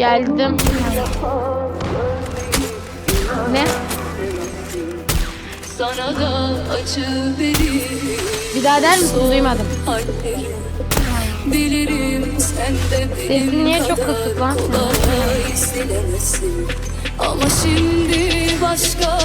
Geldim. Ne? Sana da acı verir Bir daha der misin? Duymadım. hallerim Bilirim sen de benim Sesin niye çok kısık lan? Ama şimdi başka